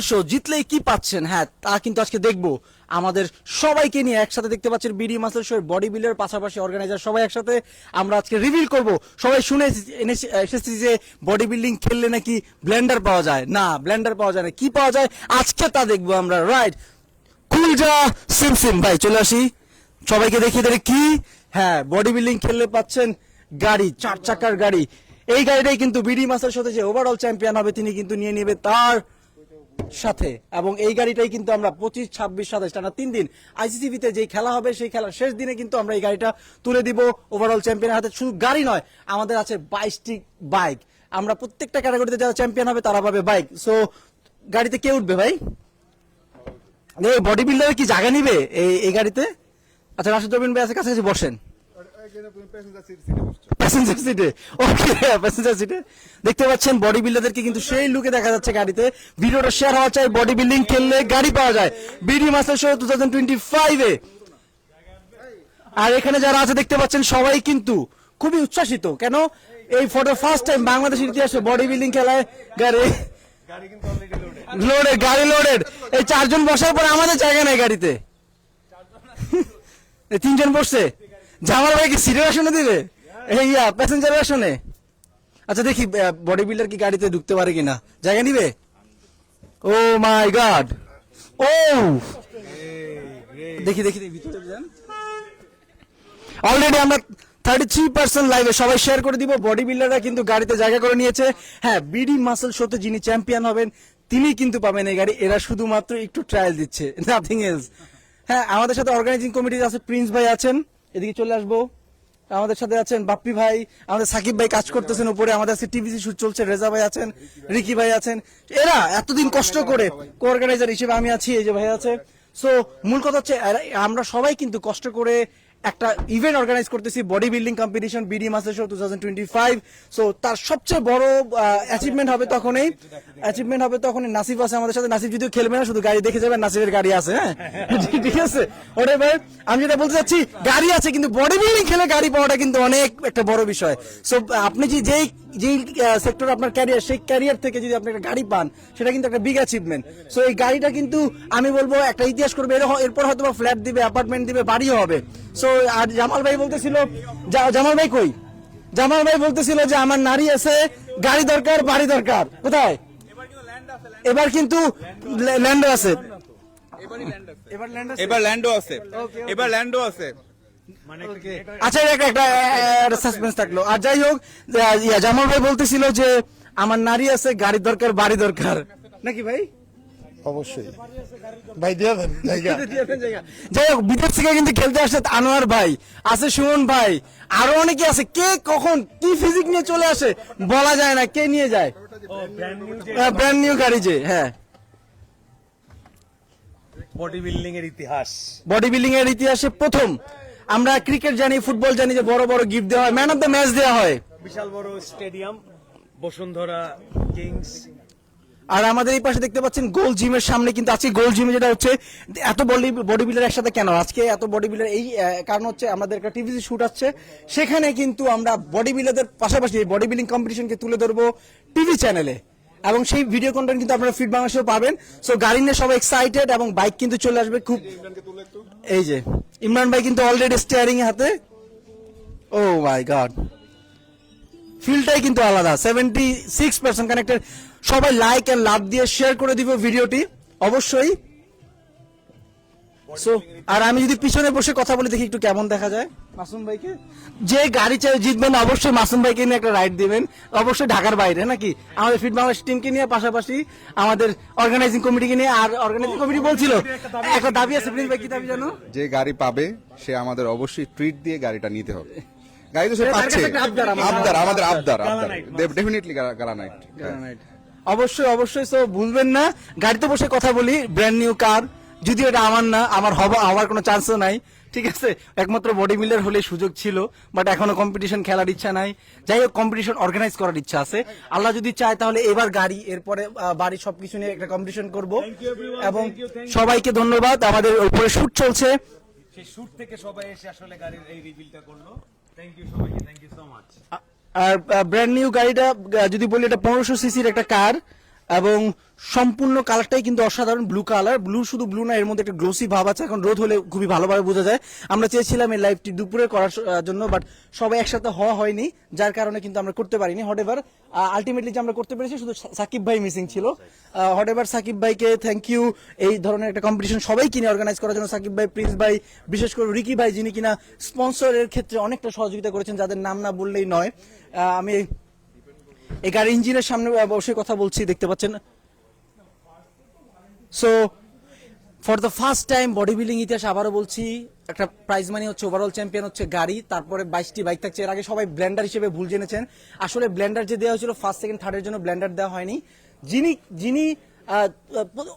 Show জিতলেই কি পাচ্ছেন? হ্যাঁ তা কিন্তু আজকে দেখব। আমাদের সবাইকে নিয়ে একসাথে দেখতে পাচ্ছেন বিডি মাসেল বডি পাশাপাশি অর্গানাইজার সবাই একসাথে আমরা আজকে রিভিল করব। সবাই শুনে এসেছি- যে বডি বিল্ডিং খেললে নাকি ব্লেন্ডার পাওয়া যায়? না ব্লেন্ডার পাওয়া যায় না। কি পাওয়া যায়? আজকে তা দেখব আমরা। রাইট কুলজা ভাই, চলে আসি। সবাইকে দেখিয়ে দেবে কি? হ্যাঁ বডি বিল্ডিং খেললে পাচ্ছেন গাড়ি, চার চাকার গাড়ি। এই গাড়িটাই কিন্তু বিডি মাসের সাথে যে ওভারঅল চ্যাম্পিয়ন হবে, তিনি কিন্তু নিয়ে নেবে তার সাথে। এবং এই গাড়িটাই কিন্তু আমরা পঁচিশ, ছাব্বিশ, সাতাশ, টানা তিন দিন আইসিসিবিতে যেই খেলা হবে, সেই খেলার শেষ দিনে কিন্তু আমরা এই গাড়িটা তুলে দিব ওভারঅল চ্যাম্পিয়নের হাতে। শুধু গাড়ি নয়, আমাদের আছে বাইশটি বাইক আমরা প্রত্যেকটা ক্যাটাগরিতে যারা চ্যাম্পিয়ন হবে, তারা পাবে বাইক সো গাড়িতে কে উঠবে ভাই? বডি বিল্ডার কি জায়গা নিবে এই এই গাড়িতে? আচ্ছা রাশেদ রবিন ভাই আছে, কাছাকাছি বসেন। প্যাসেঞ্জার সিটে ওকে প্যাসেঞ্জার সিটে দেখতে পাচ্ছেন বডি বিল্ডারদেরকে কিন্তু সেই লুকে দেখা যাচ্ছে গাড়িতে। ভিডিওটা শেয়ার হওয়া চাই বডি বিল্ডিং খেললে গাড়ি পাওয়া যায়। BD master show two thousand twenty ফাইভে আর এখানে যারা আছে দেখতে পাচ্ছেন সবাই কিন্তু খুবই উচ্ছ্বাসিত। কেন? এই ফটো ফার্স্ট টাইম বাংলাদেশের ইতিহাসে বডি বিল্ডিং খেলায় গাড়ি লোডেড গাড়ি লোডেড এই চারজন বসার পরে আমাদের জায়গা নাই গাড়িতে। তিনজন বসছে। জামাল ভাই কি সিটের আসনে দিবে? ইয়া প্যাসেঞ্জারের আসনে? আচ্ছা দেখি বডি বিল্ডার কি গাড়িতে ঢুকতে পারে কিনা। জায়গা নিবে? Oh my god. ও! দেখি দেখি ভিতরে যান। অলরেডি আমরা থার্টি থ্রি পার্সেন্ট লাইভে সবাই শেয়ার করে দিব। বডি বিল্ডাররা কিন্তু গাড়িতে জায়গা করে নিয়েছে। হ্যাঁ বিডি মাসেল শোতে যিনি চ্যাম্পিয়ন হবেন তিনি কিন্তু পাবেন এই গাড়ি। এরা শুধুমাত্র একটু ট্রায়াল দিচ্ছে নাথিং এলস হ্যাঁ আমাদের সাথে অর্গানাইজিং কমিটি আছে প্রিন্স ভাই আছেন। এদিকে চলে আসব। আমাদের সাথে আছেন বাপ্পি ভাই, আমাদের সাকিব ভাই কাজ করতেছেন উপরে, আমাদের আজকে টিভিসি শুট চলছে, রেজা ভাই আছেন, রিকি ভাই আছেন। এরা এতদিন কষ্ট করে অর্গানাইজার হিসেবে আমি আছি, এই যে ভাই আছে। সো মূল কথা হচ্ছে আমরা সবাই কিন্তু কষ্ট করে একটা ইভেন্ট অর্গানাইজ করতেছি body building competition BD master show two so তার সবচেয়ে বড় অ্যাচিভমেন্ট হবে তখনই অ্যাচিভমেন্ট হবে তখনই নাসিফ আছে আমাদের সাথে। নাসিফ যদি খেলবে না, শুধু গাড়ি দেখে যাবেন নাসিফের গাড়ি আছে হ্যাঁ? ঠিক আছে? ওটাই ভাই, আমি যেটা বলতে চাচ্ছি, গাড়ি আছে, কিন্তু বডি বিল্ডিং খেলে গাড়ি পাওয়াটা কিন্তু অনেক একটা বড় বিষয়। সো আপনি যে যেই যেই সেক্টর আপনার ক্যারিয়ার সেই ক্যারিয়ার থেকে যদি আপনি একটা গাড়ি পান সেটা কিন্তু একটা বিগ অ্যাচিভমেন্ট সো এই গাড়িটা কিন্তু আমি বলব একটা ইতিহাস করবে এর এরপর হয়তো ফ্ল্যাট দিবে অ্যাপার্টমেন্ট দিবে বাড়িও হবে। সো আর জামাল ভাই বলতেছিল জামাল ভাই কই? জামাল ভাই বলতেছিল যে আমার নারী আছে গাড়ি দরকার বাড়ি দরকার। কোথায়? এবার কিন্তু ল্যান্ডও আছে। এবার ল্যান্ড আছে। এবার ল্যান্ডও আছে। এবার ল্যান্ডও আছে। আচ্ছা এটা একটা সাসপেন্স থাকল। আর যাই হোক জামাল ভাই বলতেছিল যে আমার নারী আছে গাড়ি দরকার বাড়ি দরকার। নাকি ভাই? অবশ্যই। ভাই দিয়ে দেন জায়গা। যাই হোক বিদেশ থেকে কিন্তু খেলতে আসছে আনোয়ার ভাই আছে সুমন ভাই আরও অনেকে আছে। কে কখন কি ফিজিক নিয়ে চলে আসে বলা যায় না কে নিয়ে যায়। ব্র্যান্ড নিউ গাড়ি যে হ্যাঁ। বডি বিল্ডিং এর ইতিহাস। বডি বিল্ডিং এর ইতিহাসে প্রথম। আমরা ক্রিকেট জানি ফুটবল জানি যে বড় বড় গিফট দেওয়া হয় ম্যান অফ দ্য ম্যাচ দেওয়া হয়। বিশাল বড় স্টেডিয়াম বসুন্ধরা কিংস। আর আমাদের এই পাশে দেখতে পাচ্ছেন গোল জিমের সামনে কিন্তু আজকে গোল জিমে যেটা হচ্ছে এত বডি বডি বিল্ডার একসাথে কেন? আজকে এত বডি বিল্ডার এই কারণ হচ্ছে আমাদের একটা টিভিসি শুট আসছে সেখানে কিন্তু আমরা বডি বিল্ডারদের পাশাপাশি এই বডি বিল্ডিং কম্পিটিশনকে তুলে ধরবো টিভি চ্যানেলে এবং সেই ভিডিও কন্টেন্ট কিন্তু আপনারা ফিট বাংলাদেশেও পাবেন। সো গাড়ি নিয়ে সবাই এক্সাইটেড এবং বাইক কিন্তু চলে আসবে খুব এই যে ইমরান ভাই কিন্তু অলরেডি স্টিয়ারিং হাতে। ও মাই গড ফিলটাই কিন্তু আলাদা সেভেন্টি সিক্স পার্সেন্ট কানেক্টেড সবাই লাইক এন্ড লাভ দিয়ে শেয়ার করে দিব ভিডিওটি অবশ্যই সো আর আমি যদি পিছনে বসে কথা বলে দেখি একটু কেমন দেখা যায়। মাসুম ভাইকে? যে গাড়ি চাই জিতবেন অবশ্যই মাসুম ভাইকে নিয়ে একটা রাইড দিবেন। অবশ্যই ঢাকার বাইরে নাকি? আমাদের ফিট বাংলাদেশ টিমকে নিয়ে পাশাপাশি আমাদের অর্গানাইজিং কমিটিকে নিয়ে আর অর্গানাইজিং কমিটি বলছিল একটা দাবি আছে প্রিন্স ভাই কি দাবি জানো? যে গাড়ি পাবে সে আমাদের অবশ্যই ট্রিট দিয়ে গাড়িটা নিতে হবে। গাড়ি তো সে পাচ্ছে। আবদার আমাদের। আবদার আবদার ডেফিনেটলি গালা নাইট অবশ্যই অবশ্যই তো ভুলবেন না। গাড়িতে বসে কথা বলি ব্র্যান্ড নিউ কার যদিও এটা আমার না আমার হব আমার কোনো চান্সও নাই ঠিক আছে? একমাত্র বডি বিল্ডার হলে সুযোগ ছিল বাট এখনও কম্পিটিশন খেলার ইচ্ছা নাই। যাই হোক কম্পিটিশন অর্গানাইজ করার ইচ্ছা আছে। আল্লাহ যদি চায় তাহলে এবার গাড়ি এরপরে বাড়ি সবকিছু নিয়ে একটা কম্পিটিশন করব। এবং সবাইকে ধন্যবাদ। আমাদের উপরে শুট চলছে। সেই শুট থেকে সবাই এসে আসলে গাড়ির এই রিভিলটা করল। থ্যাংক ইউ সবাইকে থ্যাংক ইউ সো মাচ আর ব্র্যান্ড নিউ গাড়িটা যদি বলি এটা পনেরোশো সিসির একটা কার এবং সম্পূর্ণ কালারটাই কিন্তু অসাধারণ ব্লু কালার ব্লু শুধু ব্লু না, এর মধ্যে একটা গ্লোসি ভাব আছে। এখন রোদ হলে খুবই ভালোভাবে বোঝা যায়। আমরা চেয়েছিলাম এই লাইভটি দুপুরে করার জন্য বাট সবাই একসাথে হওয়া হয়নি, যার কারণে কিন্তু আমরা করতে পারিনি। হট এভার আলটিমেটলি যে আমরা করতে পেরেছি, শুধু সাকিব ভাই মিসিং ছিল। হট এভার সাকিব ভাইকে থ্যাংক ইউ এই ধরনের একটা কম্পিটিশন সবাই কিনে অর্গানাইজ করার জন্য সাকিব ভাই, প্রিন্স ভাই, বিশেষ করে রিকি ভাই, যিনি কিনা স্পন্সরের ক্ষেত্রে অনেকটা সহযোগিতা করেছেন, যাদের নাম না বললেই নয়। আমি এই গাড়ি ইঞ্জিনের সামনে অবশ্যই কথা বলছি, দেখতে পাচ্ছেন? So for the first time body building ইতিহাস আবারও বলছি, একটা প্রাইজ মানি হচ্ছে ওভারঅল চ্যাম্পিয়ন হচ্ছে গাড়ি, তারপরে বাইশটি বাইক থাকছে। এর আগে সবাই ব্ল্যান্ডার হিসেবে ভুল জেনেছেন। আসলে ব্ল্যান্ডার যে দেওয়া হয়েছিল ফার্স্ট সেকেন্ড থার্ডের জন্য ব্ল্যান্ডার দেওয়া হয়নি। যিনি যিনি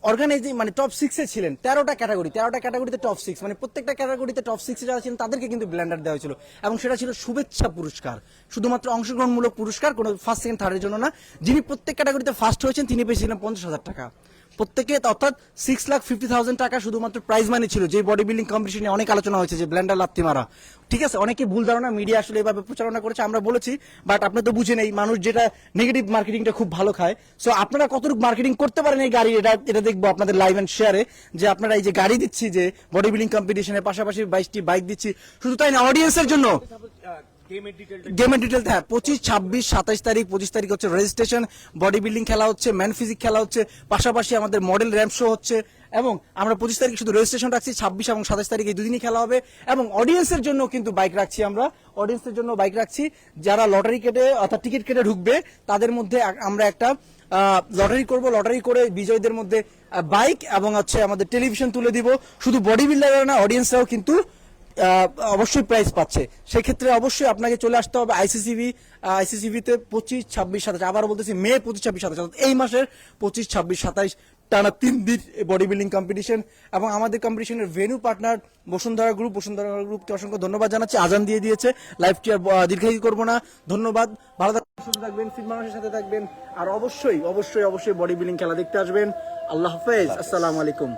অর্গানাইজিং মানে টপ সিক্সে ছিলেন, তেরোটা ক্যাটাগরি তেরোটা ক্যাটাগরিতে টপ সিক্স মানে প্রত্যেকটা ক্যাটাগরিতে টপ সিক্সে যারা ছিলেন, তাদেরকে কিন্তু ব্ল্যান্ডার দেওয়া হয়েছিল। এবং সেটা ছিল শুভেচ্ছা পুরস্কার। শুধুমাত্র অংশগ্রহণমূলক পুরস্কার, কোনো ফার্স্ট সেকেন্ড থার্ডের জন্য না। যিনি প্রত্যেক ক্যাটাগরিতে ফার্স্ট হয়েছেন, তিনি পেয়েছিলেন পঞ্চাশ হাজার টাকা। প্রত্যেকে অর্থাৎ সিক্স লাখ ফিফটি থাউজেন্ড টাকা শুধুমাত্র প্রাইজ মানি ছিল। যে বডি বিল্ডিং কম্পিটিশনে অনেক আলোচনা হয়েছে যে ব্ল্যান্ডার লাত্তি মারা ঠিক আছে অনেকে ভুল ধারণা মিডিয়া আসলে এভাবে প্রচারণা করেছে, আমরা বলেছি বাট আপনি তো বুঝেন এই মানুষ যেটা নেগেটিভ মার্কেটিংটা খুব ভালো খায়। সো আপনারা কতটুকু মার্কেটিং করতে পারেন এই গাড়ি, এটা এটা দেখব আপনাদের লাইভ অ্যান্ড শেয়ারে যে আপনারা এই যে গাড়ি দিচ্ছি, যে বডি বিল্ডিং কম্পিটিশনের পাশাপাশি বাইশটি বাইক দিচ্ছি, শুধু তাই না অডিয়েন্সের জন্য। গেমের ডিটেলটা গেমের ডিটেল হ্যাঁ পঁচিশ, ছাব্বিশ, সাতাইশ তারিখ, পঁচিশ তারিখ হচ্ছে রেজিস্ট্রেশন বডি বিল্ডিং খেলা হচ্ছে ম্যান ফিজিক খেলা হচ্ছে, পাশাপাশি আমাদের মডেল র্যাম্প শো হচ্ছে, এবং আমরা পঁচিশ তারিখ শুধু রেজিস্ট্রেশন রাখছি, ছাব্বিশ এবং সাতাশ তারিখ এই দুদিনই খেলা হবে, এবং অডিয়েন্সের জন্য কিন্তু বাইক রাখছি আমরা অডিয়েন্সের জন্য বাইক রাখছি, যারা লটারি কেটে, অর্থাৎ টিকিট কেটে ঢুকবে, তাদের মধ্যে আমরা একটা লটারি করব লটারি করে বিজয়ীদের মধ্যে বাইক এবং হচ্ছে আমাদের টেলিভিশন তুলে দিব, শুধু বডি বিল্ডাররা না অডিয়েন্সরাও কিন্তু অবশ্যই প্রাইজ পাচ্ছে। সেক্ষেত্রে অবশ্যই আপনাকে চলে আসতে হবে আইসিসিবি আইসিসিবিতে পঁচিশ ছাব্বিশ সাতাশ। আবার বলতেছি মে পঁচিশ ছাব্বিশ সাতাশ। এই মাসের পঁচিশ ছাব্বিশ সাতাইশ টানা তিন দিন বডি বিল্ডিং কম্পিটিশন এবং আমাদের কম্পিটিশনের venue partner Bashundhara group Bashundhara গ্রুপকে অসংখ্য ধন্যবাদ জানাচ্ছি। আজান দিয়ে দিয়েছে। লাইভটি আর আহ, দীর্ঘায়িত করব না। ধন্যবাদ। ভালো থাকবেন ফিট মানুষের সাথে থাকবেন। আর অবশ্যই অবশ্যই অবশ্যই বডি বিল্ডিং খেলা দেখতে আসবেন। আল্লাহ হাফেজ। আসসালামু আলাইকুম।